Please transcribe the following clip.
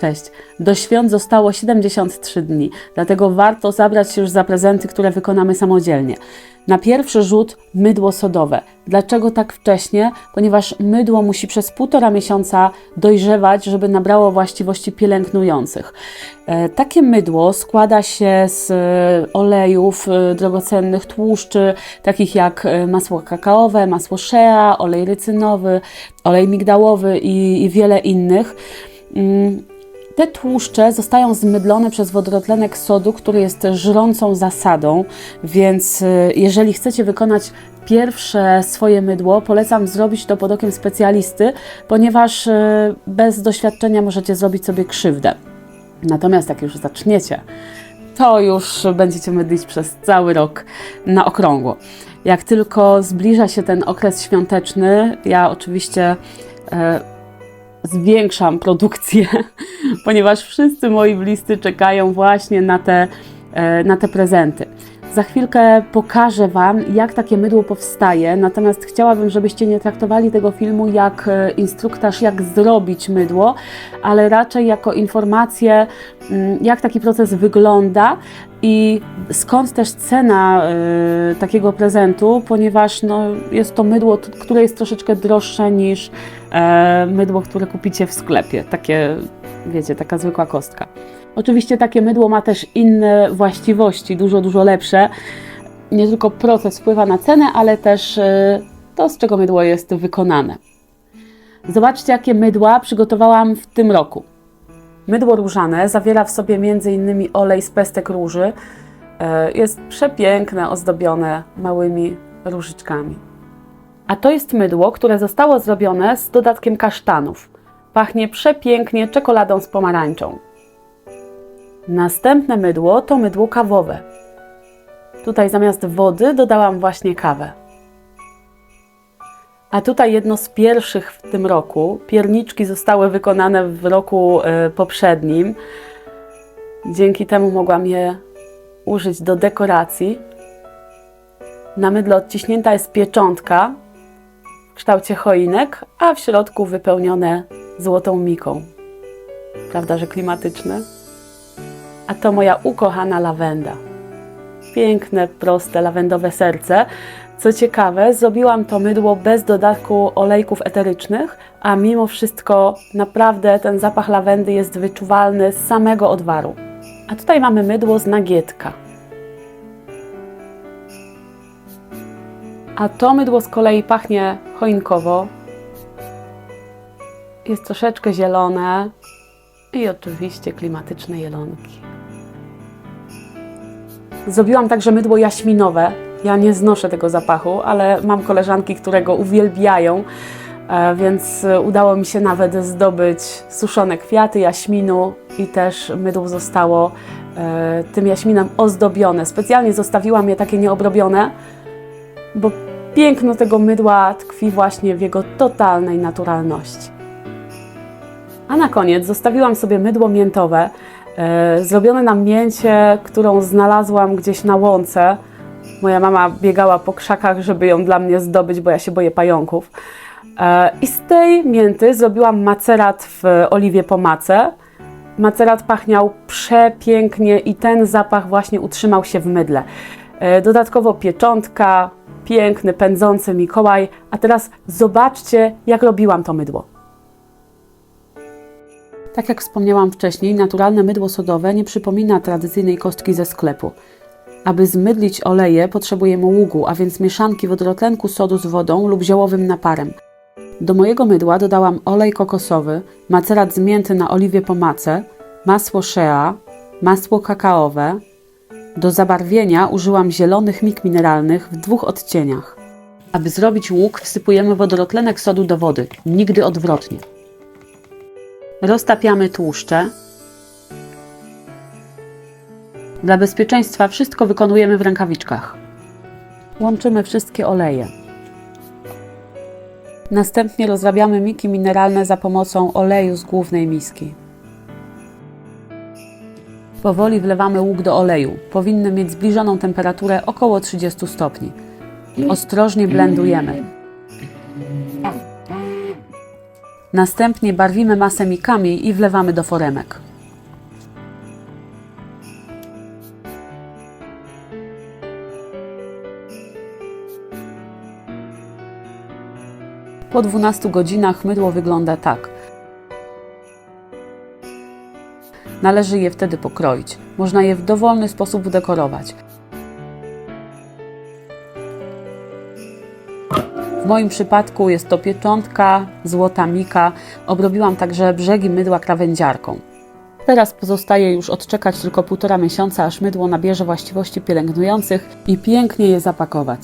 Cześć. Do świąt zostało 73 dni, dlatego warto zabrać się już za prezenty, które wykonamy samodzielnie. Na pierwszy rzut mydło sodowe. Dlaczego tak wcześnie? Ponieważ mydło musi przez półtora miesiąca dojrzewać, żeby nabrało właściwości pielęgnujących. E, Takie mydło składa się z e, olejów e, drogocennych, tłuszczy, takich jak masło kakaowe, masło shea, olej rycynowy, olej migdałowy i, i wiele innych. Te tłuszcze zostają zmydlone przez wodorotlenek sodu, który jest żrącą zasadą, więc y, jeżeli chcecie wykonać pierwsze swoje mydło, polecam zrobić to pod okiem specjalisty, ponieważ y, bez doświadczenia możecie zrobić sobie krzywdę. Natomiast jak już zaczniecie, to już będziecie mydlić przez cały rok na okrągło. Jak tylko zbliża się ten okres świąteczny, ja oczywiście e, zwiększam produkcję, ponieważ wszyscy moi bliscy czekają właśnie na te, e, na te prezenty. Za chwilkę pokażę Wam, jak takie mydło powstaje, natomiast chciałabym, żebyście nie traktowali tego filmu jak e, instruktaż, jak zrobić mydło, ale raczej jako informację, mm, jak taki proces wygląda i skąd też cena e, takiego prezentu, ponieważ no, jest to mydło, które jest troszeczkę droższe niż e, mydło, które kupicie w sklepie. Takie, wiecie, taka zwykła kostka. Oczywiście takie mydło ma też inne właściwości, dużo, dużo lepsze. Nie tylko proces wpływa na cenę, ale też e, to, z czego mydło jest wykonane. Zobaczcie, jakie mydła przygotowałam w tym roku. Mydło różane zawiera w sobie m.in. olej z pestek róży. E, Jest przepiękne, ozdobione małymi różyczkami. A to jest mydło, które zostało zrobione z dodatkiem kasztanów. Pachnie przepięknie czekoladą z pomarańczą. Następne mydło to mydło kawowe. Tutaj zamiast wody dodałam właśnie kawę. A tutaj jedno z pierwszych w tym roku. Pierniczki zostały wykonane w roku e, poprzednim. Dzięki temu mogłam je użyć do dekoracji. Na mydle odciśnięta jest pieczątka w kształcie choinek, a w środku wypełnione złotą miką. Prawda, że klimatyczne? A to moja ukochana lawenda. Piękne, proste, lawendowe serce. Co ciekawe, zrobiłam to mydło bez dodatku olejków eterycznych, a mimo wszystko naprawdę ten zapach lawendy jest wyczuwalny z samego odwaru. A tutaj mamy mydło z nagietka. A to mydło z kolei pachnie choinkowo. Jest troszeczkę zielone i oczywiście klimatyczne jelonki. Zrobiłam także mydło jaśminowe. Ja nie znoszę tego zapachu, ale mam koleżanki, które go uwielbiają, e, więc e, udało mi się nawet zdobyć suszone kwiaty jaśminu i też mydło zostało e, tym jaśminem ozdobione. Specjalnie zostawiłam je takie nieobrobione, bo piękno tego mydła tkwi właśnie w jego totalnej naturalności. A na koniec zostawiłam sobie mydło miętowe, zrobione na mięcie, którą znalazłam gdzieś na łące. Moja mama biegała po krzakach, żeby ją dla mnie zdobyć, bo ja się boję pająków. E, I z tej mięty zrobiłam macerat w oliwie po mace. Macerat pachniał przepięknie i ten zapach właśnie utrzymał się w mydle. E, Dodatkowo pieczątka, piękny, pędzący Mikołaj. A teraz zobaczcie, jak robiłam to mydło. Tak jak wspomniałam wcześniej, naturalne mydło sodowe nie przypomina tradycyjnej kostki ze sklepu. Aby zmydlić oleje, potrzebujemy ługu, a więc mieszanki wodorotlenku sodu z wodą lub ziołowym naparem. Do mojego mydła dodałam olej kokosowy, macerat z mięty na oliwie po mace, masło shea, masło kakaowe. Do zabarwienia użyłam zielonych mik mineralnych w dwóch odcieniach. Aby zrobić łuk, wsypujemy wodorotlenek sodu do wody, nigdy odwrotnie. Roztapiamy tłuszcze. Dla bezpieczeństwa wszystko wykonujemy w rękawiczkach. Łączymy wszystkie oleje. Następnie rozrabiamy miki mineralne za pomocą oleju z głównej miski. Powoli wlewamy łuk do oleju. Powinny mieć zbliżoną temperaturę około 30 stopni. Ostrożnie blendujemy. Następnie barwimy masę mikami i wlewamy do foremek. Po 12 godzinach mydło wygląda tak. Należy je wtedy pokroić. Można je w dowolny sposób udekorować. W moim przypadku jest to pieczątka, złota mika. Obrobiłam także brzegi mydła krawędziarką. Teraz pozostaje już odczekać tylko półtora miesiąca, aż mydło nabierze właściwości pielęgnujących i pięknie je zapakować.